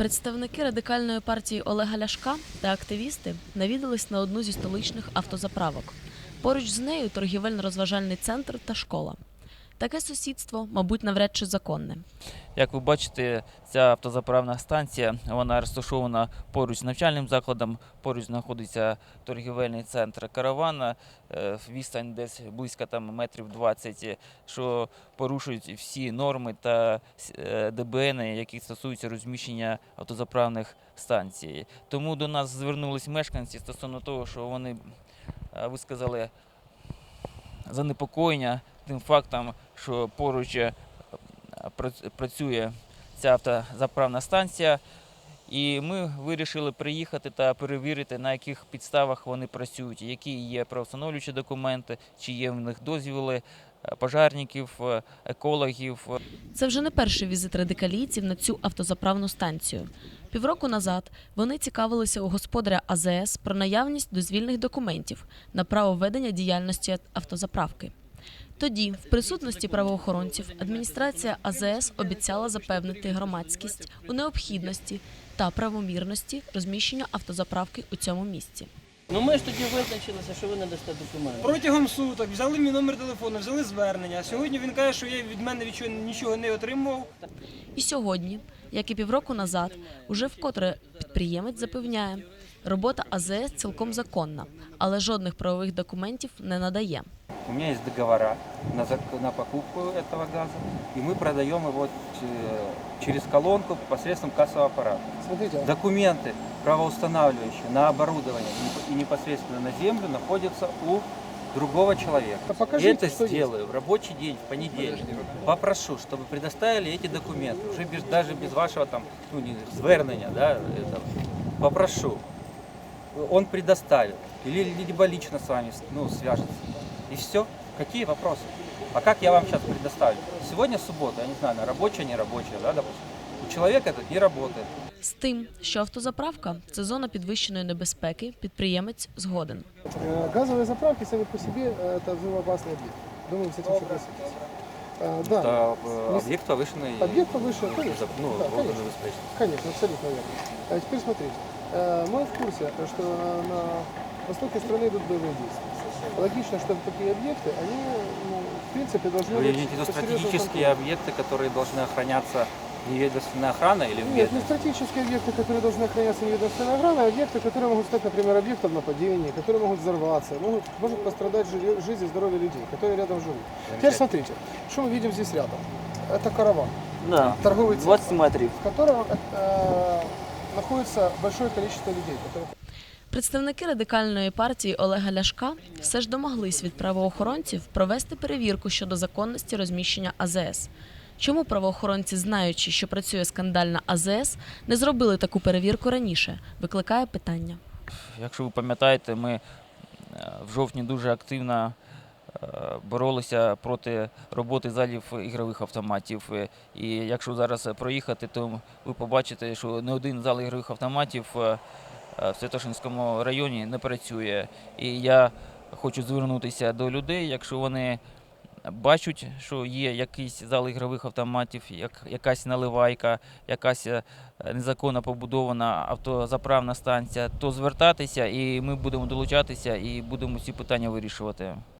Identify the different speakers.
Speaker 1: Представники радикальної партії Олега Ляшка та активісти навідались на одну зі столичних автозаправок. Поруч з нею торгівельно-розважальний центр та школа. Таке сусідство, мабуть, навряд чи законне.
Speaker 2: Як ви бачите, ця автозаправна станція вона розташована поруч з навчальним закладом, поруч знаходиться торгівельний центр каравана, е, відстань десь близько там метрів 20, що порушують всі норми та е, ДБН, які стосуються розміщення автозаправних станцій. Тому до нас звернулись мешканці стосовно того, що вони висказали занепокоєння тим фактом, що поруч е, працює ця автозаправна станція. І ми вирішили приїхати та перевірити, на яких підставах вони працюють, які є правостановлюючі документи, чи є в них дозвіли е, пожарників, е, екологів,
Speaker 1: Це вже не перший візит радикалійців на цю автозаправну станцію. Півроку назад вони цікавилися у господаря АЗС про наявність дозвільних документів на право ведення діяльності автозаправки. Тоді, в присутності правоохоронців, адміністрація АЗС обіцяла запевнити громадськість у необхідності та правомірності розміщення автозаправки у цьому місці.
Speaker 3: Ну ми ж тоді визначилися, що ви не дасте документи.
Speaker 4: Протягом суток взяли мій номер телефону, взяли звернення. Сьогодні він каже, що я від мене нічого, нічого не отримував.
Speaker 1: І сьогодні, як і півроку назад, уже вкотре підприємець запевняє, робота АЗС цілком законна, але жодних правових документів не надає.
Speaker 5: У меня есть договора на, на покупку этого газа, и мы продаем его через колонку посредством кассового аппарата.
Speaker 6: Смотрите,
Speaker 5: Документы, правоустанавливающие на оборудование и непосредственно на землю, находятся у другого человека.
Speaker 6: А покажите,
Speaker 5: это
Speaker 6: что есть.
Speaker 5: сделаю в рабочий день, в понедельник. Попрошу, чтобы предоставили эти документы, уже без, даже без вашего там, ну, не, звернення, да, этого. Попрошу. Он предоставит. Или либо лично с вами ну, свяжется. И все. Какие вопросы? А как я вам сейчас предоставлю? Сегодня суббота, я не знаю, на рабочая, не рабочая, да, допустим. У человека этот не работает.
Speaker 1: З тим, що автозаправка це зона підвищеної небезпеки, підприємець згоден.
Speaker 6: э, газовые заправки сами по себе э, это взрывоопасный объект. Думаю, вы с этим согласитесь. Э, Да,
Speaker 5: Это э,
Speaker 6: Не-
Speaker 5: объект повышенной...
Speaker 6: объект повыше, конечно.
Speaker 5: Ну,
Speaker 6: Да, конечно.
Speaker 5: водонебезпечности.
Speaker 6: Конечно, абсолютно верно. А теперь смотрите. Э, Мы в курсе, что на востоке страны идут боевые действия. Логично, что такие объекты, они, ну, в принципе, должны
Speaker 5: Вы
Speaker 6: быть
Speaker 5: имеете в виду стратегические
Speaker 6: контролем.
Speaker 5: объекты, которые должны охраняться неведомственной охраной или
Speaker 6: Нет, не
Speaker 5: ведомственной?
Speaker 6: стратегические объекты, которые должны охраняться неведомственной охраной, а объекты, которые могут стать, например, объектом нападения, которые могут взорваться, могут, может пострадать жи- жизнь и здоровье людей, которые рядом живут. Теперь смотрите, что мы видим здесь рядом. Это караван,
Speaker 3: Да.
Speaker 6: торговый центр,
Speaker 3: 20 метрів.
Speaker 6: в котором э, находится большое количество людей, которые
Speaker 1: Представники радикальної партії Олега Ляшка все ж домоглись від правоохоронців провести перевірку щодо законності розміщення АЗС. Чому правоохоронці, знаючи, що працює скандальна АЗС, не зробили таку перевірку раніше? Викликає питання.
Speaker 2: Якщо ви пам'ятаєте, ми е, в жовтні дуже активно е, боролися проти роботи залів ігрових автоматів. Е, І якщо зараз проїхати, то ви побачите, що не один зал ігрових автоматів в Святошинському районі не працює. І я хочу звернутися до людей, якщо вони бачать, що є якийсь зал ігрових автоматів, як, якась наливайка, якась е, незаконно побудована автозаправна станція, то звертатися і ми будемо долучатися і будемо ці питання вирішувати.